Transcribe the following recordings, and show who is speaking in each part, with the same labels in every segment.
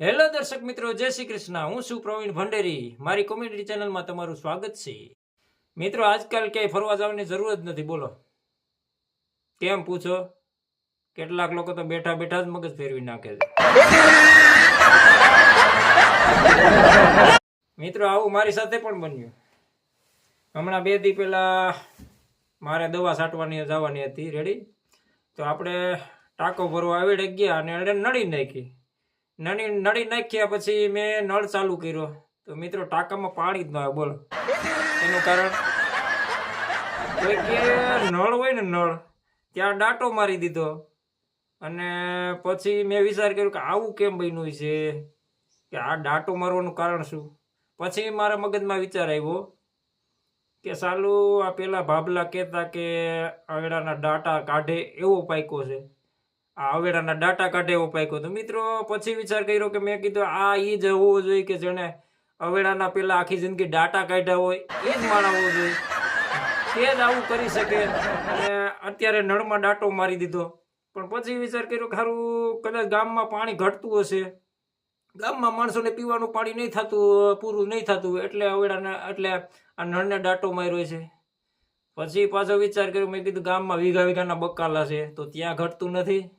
Speaker 1: Hello દર્શક મિત્રો, જય શ્રી કૃષ્ણ. હું છું પ્રવીણ ભંડેરી. મારી કોમેડી ચેનલમાં તમારું સ્વાગત છે. મિત્રો, આજકાલ ક્યાંય ફરવા જવાની જરૂર જ નથી. બોલો. કેમ પૂછો? કેટલાક લોકો તો બેઠા બેઠા જ મગજ ફેરવી નાખે છે. મિત્રો, આવું મારી સાથે પણ બન્યું. હમણાં બે દી પહેલા મારે દવા છાંટવાની જવાની હતી. રેડી તો આપણે ટાંકો ભરવા આવી ગયા અને નડી નાખી. નળી નળી નાખ્યા પછી મેં નળ ચાલુ કર્યો. તો મિત્રો ટાંકામાં પાણી જ ન આવે, બોલો. એનું કારણ? કે નળ હોય ને નળ, ત્યાં ડાટો મારી દીધો. અને પછી મેં વિચાર કર્યો કે આવું કેમ બન્યું છે? કે આ ડાટો મારવાનું કારણ શું? પછી મારા મગજમાં વિચાર આવ્યો કે સાલું આ પેલા ભાભલા કહેતા કે આવેડાના ડાટા કાઢે એવો પાયકો છે. આ અવેડાના ડાટા કાઢે એવો પાક્યો. તો મિત્રો, પછી વિચાર કર્યો કે મેં કીધું, આ ઈ જ હોવો જોઈએ કે જેણે અવેડાના પેલા આખી જિંદગી ડાટા કાઢ્યા હોય એ જ માણા હોવો જોઈએ. તે જ આવું કરી શકે. અને અત્યારે નળમાં ડાટો મારી દીધો. પણ પછી વિચાર કર્યો ખારું કદાચ ગામમાં પાણી ઘટતું હશે. ગામમાં માણસોને પીવાનું પાણી નહીં થતું, પૂરું નહીં થતું, એટલે અવેડાને એટલે આ નળને ડાટો માર્યો છે. પછી પાછો વિચાર કર્યો, મેં કીધું ગામમાં વીઘા વીઘાના બકાલા છે, તો ત્યાં ઘટતું નથી.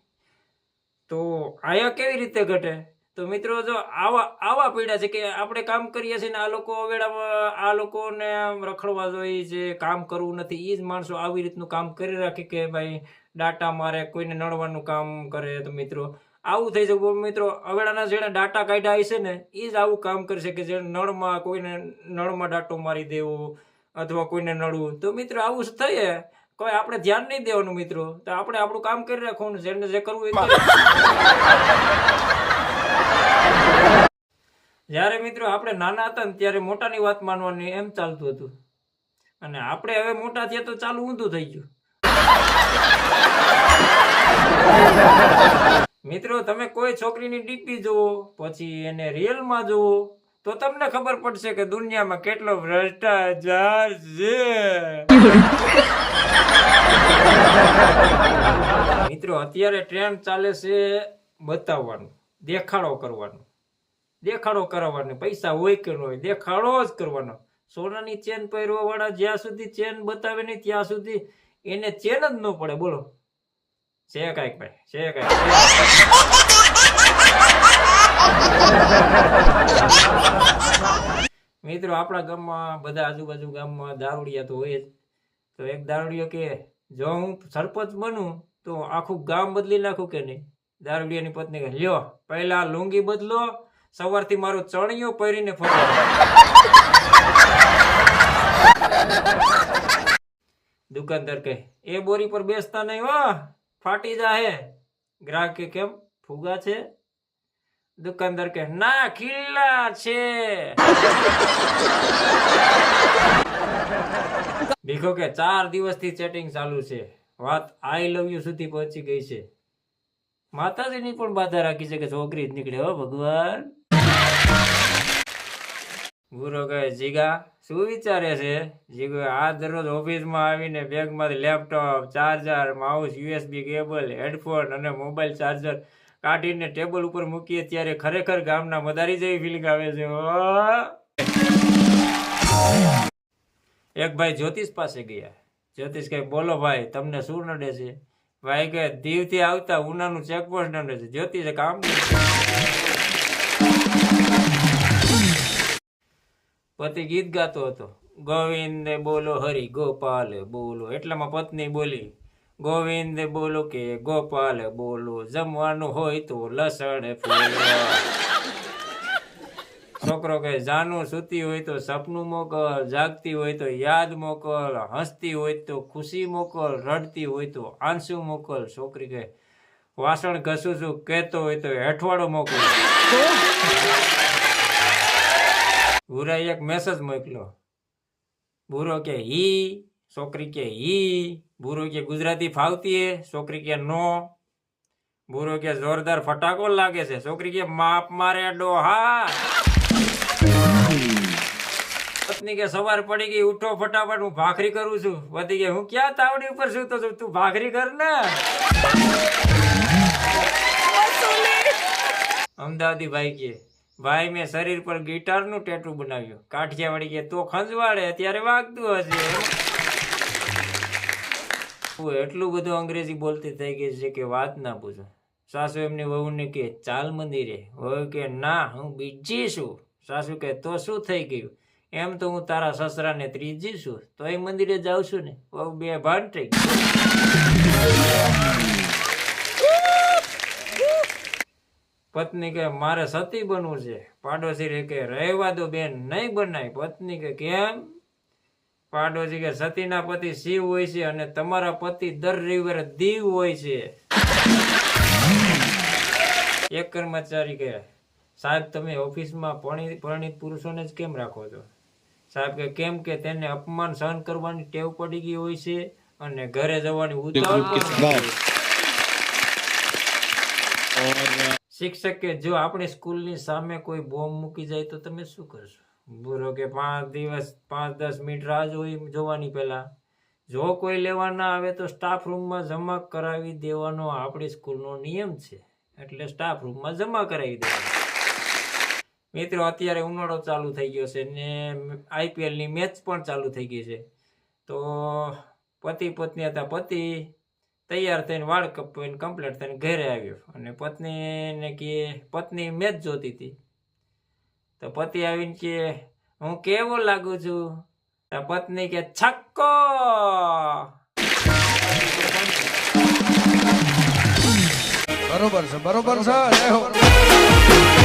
Speaker 1: તો આયા કેવી રીતે ઘટે? તો મિત્રો જો આવા આવા પીડા છે કે આપણે કામ કરીએ છીએ ને આ લોકો અવેડામાં, આ લોકોને રખડવા જોઈએ જે કામ કરવું નથી એ જ માણસો આવી રીતનું કામ કરી રાખે કે ભાઈ ડાટા મારે, કોઈને નડવાનું કામ કરે તો મિત્રો. આવું થઈ શકે મિત્રો અવેડાના જેણે ડાટા કાઢ્યા હશે ને એ જ આવું કામ કરશે કે જે નળમાં કોઈને, નળમાં ડાટો મારી દેવો અથવા કોઈને નડવું. તો મિત્રો આવું થઈએ કોઈ આપણે ધ્યાન નહીં દેવાનું મિત્રો. તો આપણે આપણું કામ કરી રાખવાનું જેને જે કરવું એ જ્યારે મિત્રો આપણે નાના હતા ને ત્યારે મોટાની વાત માનવાની એમ ચાલતું હતું. અને આપણે હવે મોટા થયા તો ચાલુ ઊંધું થઈ ગયું. મિત્રો તમે કોઈ છોકરીની ડીપી જુઓ પછી એને રિયલમાં જુઓ તો તમને ખબર પડશે કે દુનિયામાં કેટલો ભ્રષ્ટાચાર છે. મિત્રો, અત્યારે ટ્રેન્ડ ચાલે છે બતાવવાનું, દેખાડો કરવાનો. દેખાડો કરાવવાનો, પૈસા હોય કે ન હોય, દેખાડો જ કરવાનો. સોનાની ચેન પહેરવા વાળા જ્યાં સુધી ચેન બતાવે નહીં, ત્યાં સુધી એને ચેન જ ન પડે. બોલો. છે કાંઈક ભાઈ છે કાંઈક. મિત્રો, આપણા ગામમાં, બધા આજુબાજુ ગામમાં દારૂડિયા તો હોય જ. તો એક દારૂડિયો કે જો હું સરપંચ બનું, તો આખું ગામ બદલી નાખું કે નહીં? દારૂડિયાની પત્ની કહે, લ્યો, પહેલા લુંગી બદલો, સવારથી મારો ચણિયો પહેરીને ફરો. દુકાનદાર કહે, એ બોરી પર બેસતા નહીં હો, ફાટી જાહે. ગ્રાહક કે કેમ, ફુગા છે? દુકાનદાર કે ના, ખીલ્લા છે. ભીખો કે ચાર દિવસથી ચેટિંગ ચાલુ છે. વાત આઈ લવ યુ સુધી પહોંચી ગઈ છે. માતાજીની પણ બાધા રાખી છે કે છોકરી જ નીકળે, હો ભગવાન. ગુરુ કહે, જીગા, શું વિચારે છે? જીગો આ દરરોજ ઓફિસમાં આવીને બેગમાંથી laptop, charger, mouse USB cable, headphone અને મોબાઈલ ચાર્જર કાઢીને ટેબલ ઉપર મૂકીએ ત્યારે ખરેખર ગામના મદારી જેવી ફિલિંગ આવે છે. એક ભાઈ જ્યોતિષ પાસે ગયા. જ્યોતિષ કહે, બોલો ભાઈ, તમને શું નડે છે? ભાઈ કહે, દીવથી આવતા ઉનાનું ચેકપોસ્ટ નડે છે. જ્યોતિષે કામ પતિ ગીત ગાતો હતો. ગોવિંદ બોલો હરી ગોપાલ બોલો. એટલામાં પત્ની બોલી, ગોવિંદ બોલો કે ગોપાલ બોલો, જમવાનું હોય તો લસણ ફૂલો છોકરો કહે જાનું સૂતી હોય તો સપનું મોકલ, જાગતી હોય તો યાદ મોકલ, હસતી હોય તો ખુશી મોકલ, રડતી હોય તો આંસુ મોકલ. છોકરી કહે વાસણ ઘસું છું, કહેતો હોય તો હેઠવાડો મોકલ. ભૂરાએ એક મેસેજ મોકલ્યો. ભૂરો કે હી છોકરી કે હી ભૂરો કે ગુજરાતી ફાવતી હે છોકરી કે નો. ભૂરો કે જોરદાર ફટાકો લાગે છે, છોકરી કે માપ મારે ડોહા. પત્ની કે સવાર પડી ગઈ, ઉઠો ફટાફટ, હું ભાખરી કરું છું. વધી કે હું ક્યાં તાવડી ઉપર છું? તો તું ભાખરી કર ને. અમદાવાદી ભાઈ કે, ભાઈ, મેં શરીર પર ગિટારનું ટેટુ બનાવ્યું. કાઠિયાવાડી કે, તો ખંજવાડે ત્યારે વાગતું હશે. એટલું બધું અંગ્રેજી બોલતી થઈ ગઈ છે કે વાત ના પૂછો. સાસુ એમની વહુને કે, ચાલ મંદિરે. વહુ કે, ના, હું બીજી છું. સાસુ કે, તો શું થઈ ગયું? એમ તો હું તારા સસરાને ત્રીજી છું તો એ મંદિરે જાઉં છું ને. બહુ બે ભાન થઈ પત્ની કે, મારે સતી બનવું છે. પાડોશી રે કે, રહેવા દો બેન, નહીં બનાય. પત્ની કે, કેમ? પાડોશી કે, સતીના પતિ શિવ હોય છે અને તમારા પતિ દર રવિવારે દીવ હોય છે. એક કર્મચારી કે, સાહેબ, તમે ઓફિસમાં પરણિત પુરુષોને જ કેમ રાખો છો? સાહેબ કે કેમ કે તેને અપમાન સહન કરવાની ટેવ પડી ગઈ હોય છે અને ઘરે જવાની ઉતાવળ. શિક્ષક જો આપણી સ્કૂલની સામે કોઈ બોમ્બ મૂકી જાય તો તમે શું કરશો? બોલો કે પાંચ દિવસ પાંચ દસ મિનિટ રાહ જોઈ જોવાની પહેલા. જો કોઈ લેવા ના આવે તો સ્ટાફ રૂમમાં જમા કરાવી દેવાનો આપણી સ્કૂલનો નિયમ છે. એટલે સ્ટાફ રૂમમાં જમા કરાવી દેવાનો. મિત્રો, અત્યારે ઉનાળો ચાલુ થઈ ગયો છે ને આઈપીએલની મેચ પણ ચાલુ થઈ ગઈ છે. તો પતિ પત્ની હતા, પતિ તૈયાર થઈને વાળ કપાઈને કમ્પ્લીટ થઈને ઘરે આવ્યો. અને પત્નીને કે, પત્ની મેચ જોતી હતી. તો પતિ આવીને કે, હું કેવો લાગુ છું? તો પત્ની કે, છક્કો!
Speaker 2: બરોબર છે બરોબર છે